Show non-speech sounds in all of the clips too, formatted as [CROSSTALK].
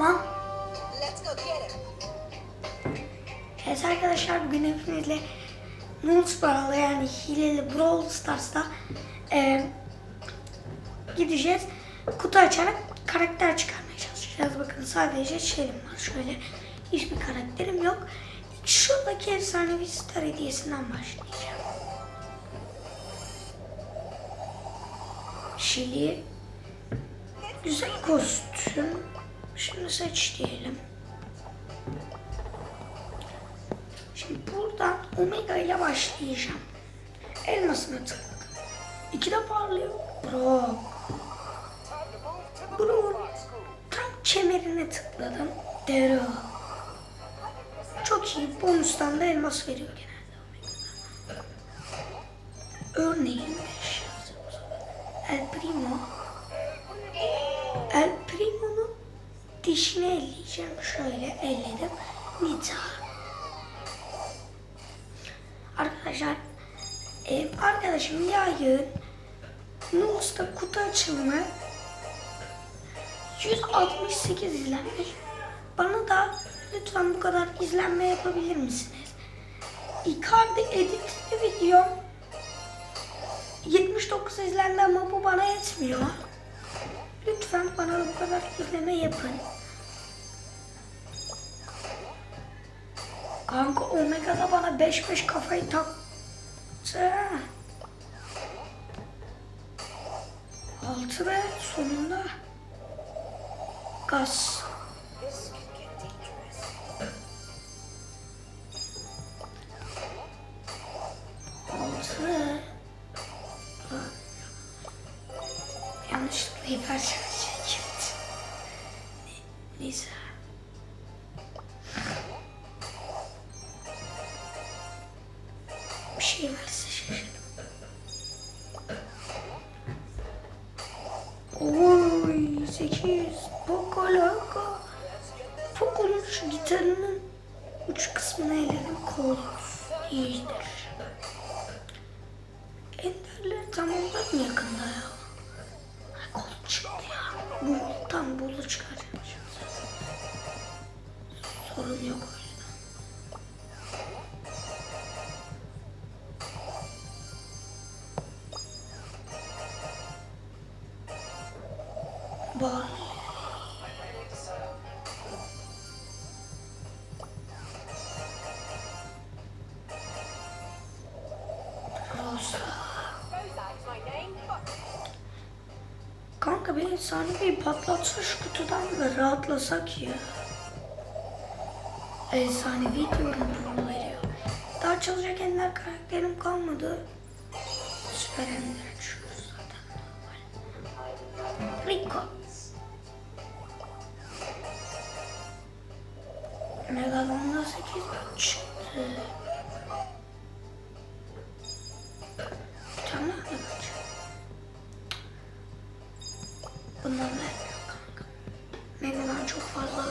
Him. Evet arkadaşlar bugün hepinizle Moons Brawl'da yani hileli Brawl Stars'ta e, gideceğiz. Kutu açarak karakter çıkarmaya çalışacağız. Bakın sadece şeyim var şöyle. Hiçbir karakterim yok. Şuradaki efsanevi star hediyesinden başlayacağım. Şili güzel kostüm. Şimdi seç diyelim. Şimdi buradan Omega ile başlayacağım. Elmasına tıkladım. İki de parlıyor. Bro. Bunun tam kemerine tıkladım. Dero. Çok iyi. Bonustan da elmas veriyor genelde. Örneğin 5 El Primo. El Primo'nun dişini elleyeceğim. Şöyle elledim. Nita. Arkadaşlar e, arkadaşım Yayın Nus'ta kutu açılımı 168 izlenmiş. Bana da lütfen bu kadar izlenme yapabilir misiniz? Icardi editli video 79 izlendi ama bu bana yetmiyor. Lütfen bana bu kadar izleme yapın. Kanka Omega'da bana 5-5 kafayı taktı. Altı be sonunda. Gaz. Altı. Yanlışlıkla hiper. Ne- Neyse. Gitarının uç kısmını eledim kol iyidir. Enderleri tamamlar mı yakında ya? Ay, Kol çıktı ya. Bu tam bulu çıkaracağım. Sorun yok o Efsane bir patlatsa şu kutudan da rahatlasak ya. Efsanevi diyorum veriyor. Daha çalışacak ender karakterim kalmadı. Süper ender açıyoruz zaten. Rico. Megalon'da 8 çıktı.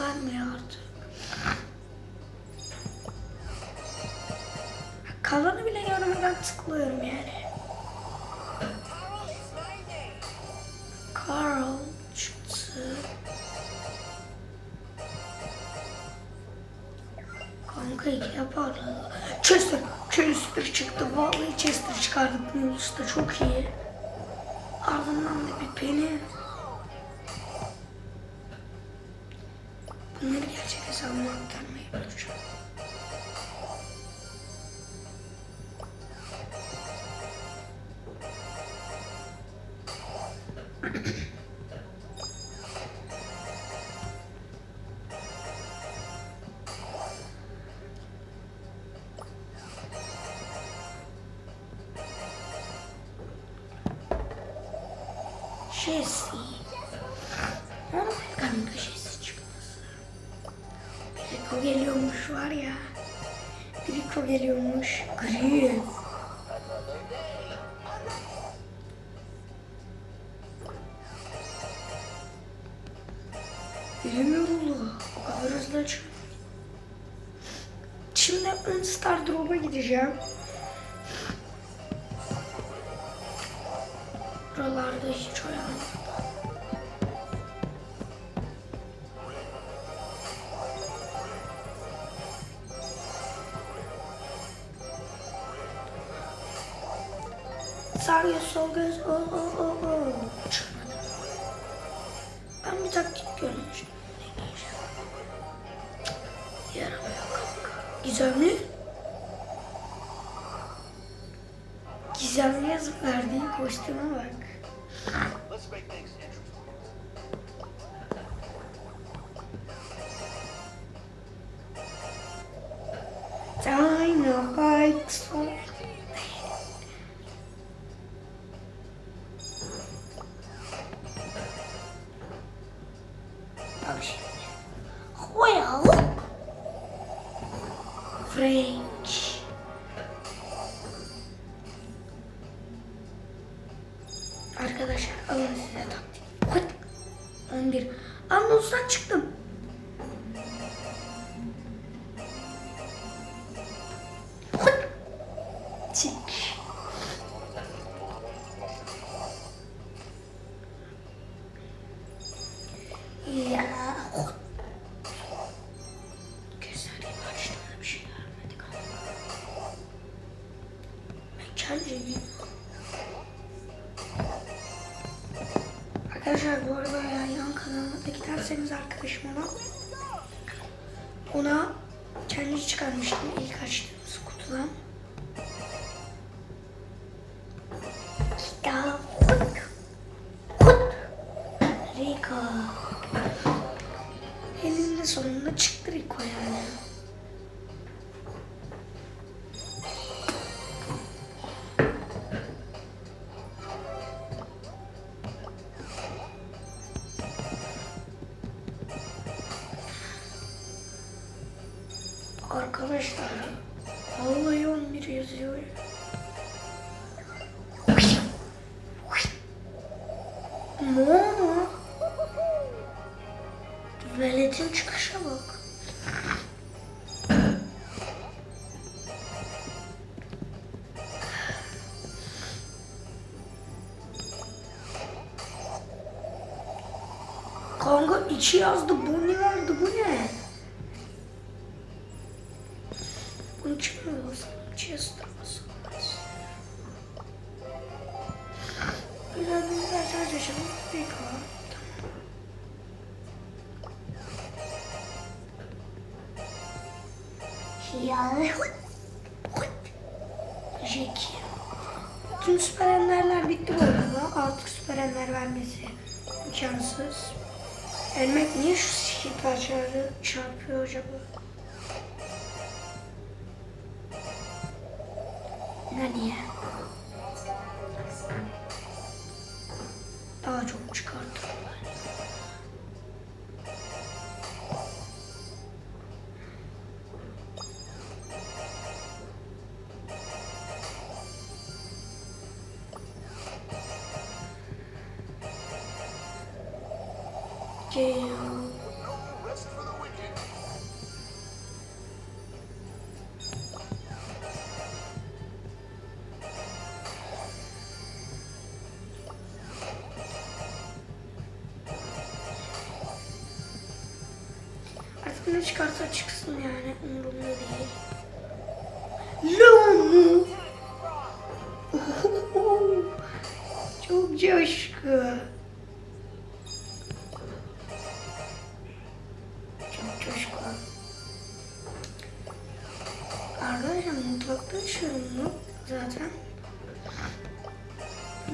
Artık. Kalanı bile görmeden tıklıyorum yani. Carl çıktı. Kanka iki yapardı. Chester, Chester çıktı. Vallahi Chester çıkardık Newells'ta çok iyi. Ardından da bir Penny. Bunları gerçek hesabıma aktarmayı bulacağım. Geliyormuş var ya. Rico geliyormuş. Gri. Bilemiyorum o kadar hızlı açıyor. Şimdi 10 star drop'a gideceğim. Göz, sol göz. O, o, o, o. Ben bir taktik görmüştüm. Yaramıyor. Gizemli. Gizemli yazıp verdiği kostüme bak. Let's make Arkadaşlar bu arada ya yan kanalına da giderseniz arkadaşım ona ona kendi çıkarmıştım ilk açtığımız kutudan. Arkadaşlar vallahi 11 yazıyor. Momo. Veletin çıkışa bak. Kanka içi yazdı. Bu ne vardı? Bu ne? Bunu çıkmıyoruz. Chester'ımız. Güzel bir mesaj yaşadım. Peki. Ya. Jackie. Tüm süper enderler bitti bu arada. Artık süper ender vermesi imkansız. Elmek niye şu şişi parçaları çarpıyor acaba? Ne niye? Ne çıkarsa çıksın yani umurumda değil. Leon! [LAUGHS] Çok coşku. Çok coşku. Arkadaşlar mutfakta açıyorum mu zaten?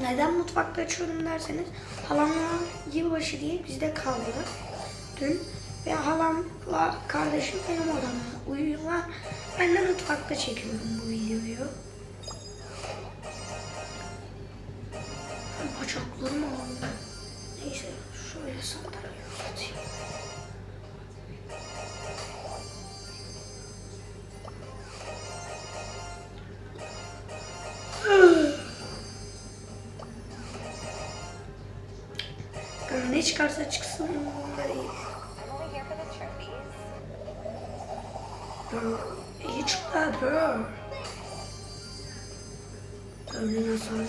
Neden mutfakta açıyorum derseniz halamla yılbaşı diye bizde kaldı dün ve halamla kardeşim benim odamda uyuyorlar. Ben de mutfakta çekiyorum bu videoyu. Bacaklarım ağrıyor. Neyse şöyle sandalye uzatayım. [SIGHS] Ne çıkarsa çıksın umurumda değil. Ha, bro. Öğlen hasarı.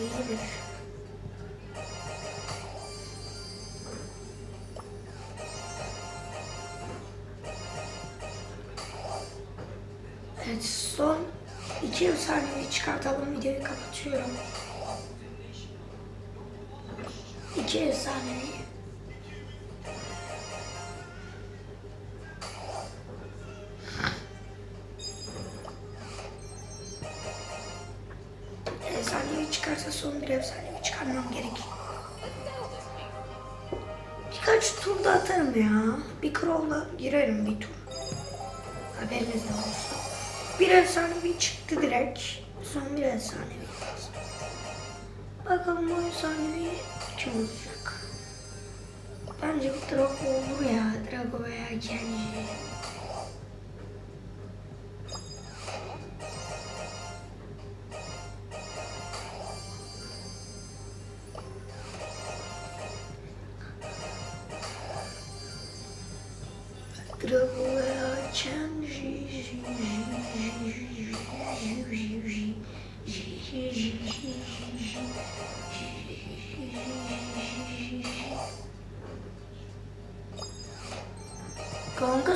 Evet son iki saniye çıkartalım videoyu kapatıyorum. İki efsanevi. Haberiniz olsun. Bir efsanevi çıktı direkt. Son bir efsanevi. Bakalım o efsanevi kim olacak? Bence bir Drago olur ya. Drago veya Genji.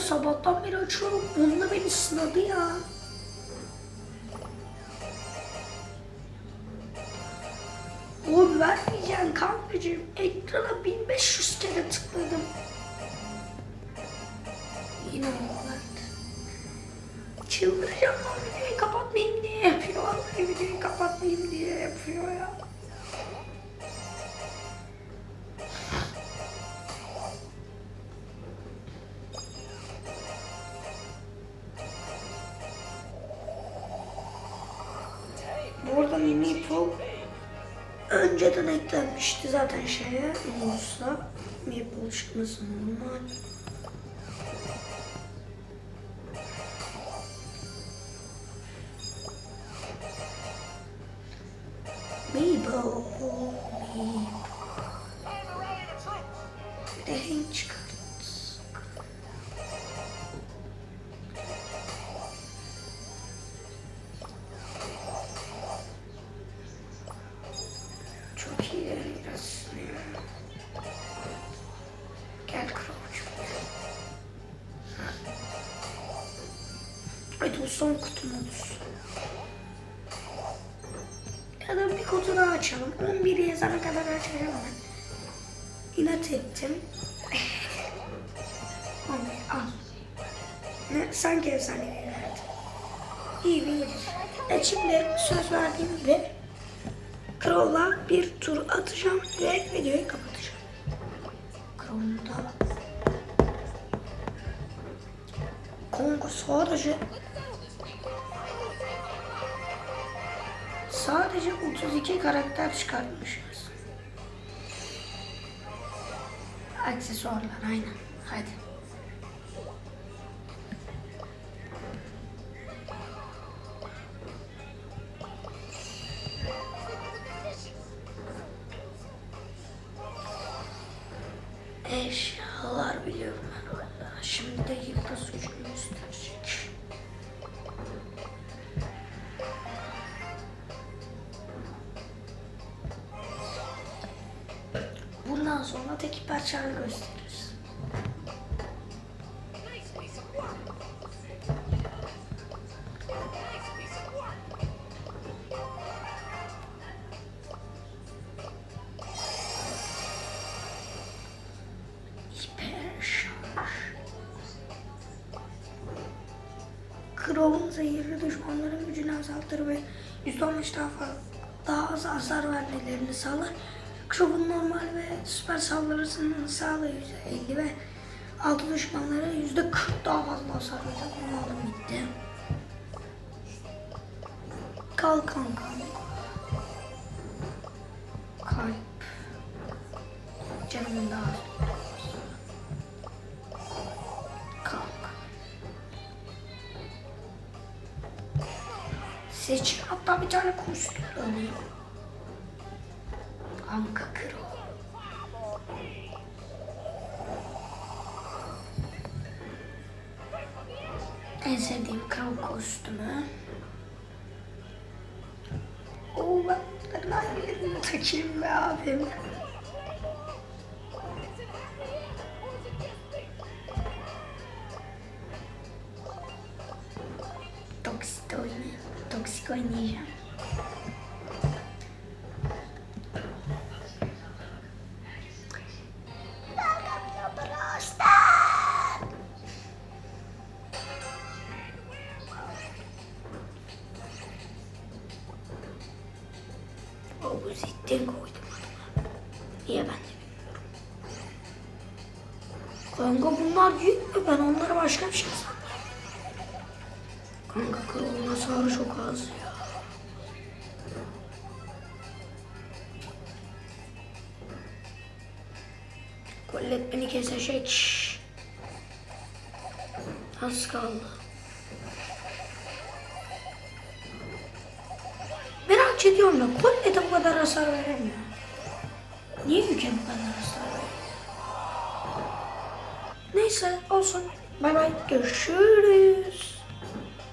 Kanka sabahtan beri açıyorum. Onunla beni sınadı ya. Oğlum vermeyeceksin kankacığım. Ekrana 1500 kere tıkladım. Yine olmadı. Çıldıracağım lan videoyu kapatmayayım diye yapıyor. Vallahi videoyu kapatmayayım diye yapıyor ya. Önceden eklenmişti zaten şeye. Olsa Meeple çıkması normal. Meeple, Meeple. Hadi o son kutum olsun. Ya da bir kutu daha açalım. 11 yazana kadar açacağım ben. İnat ettim. [LAUGHS] 11 al. Ne, sanki efsanevi verdi. İyi bir iyidir. E şimdi söz verdiğim gibi Crow'la bir tur atacağım ve videoyu kapatacağım. Crow'un sadece sadece 32 karakter çıkartmışız. Aksesuarlar aynen. Hadi. Work. Hiper şarj. Crow'un zehirli düşmanların gücünü azaltır ve %15 daha fazla daha az hasar vermelerini sağlar. Crow'un normal ve süper saldırısının sağlığı %50 ve altı düşmanlara %40 daha fazla hasar verir. Bunu aldım bitti. Kalkan kanka. Kalp. Canımın daha Kalk. Seç. Hatta bir tane de alayım. Anka Kro. En sevdiğim kral kostümü. Oo ben bunların hangilerini takayım be abim. Toksik oynayacağım. Başka bir şey. Kanka kralın hasarı çok az ya. Collet beni kesecek. Az kaldı. Merak ediyorum da Collet'e bu kadar hasar veremiyor. Niye ülke bu kadar hasar veriyor? Neyse olsun. Bye bay görüşürüz.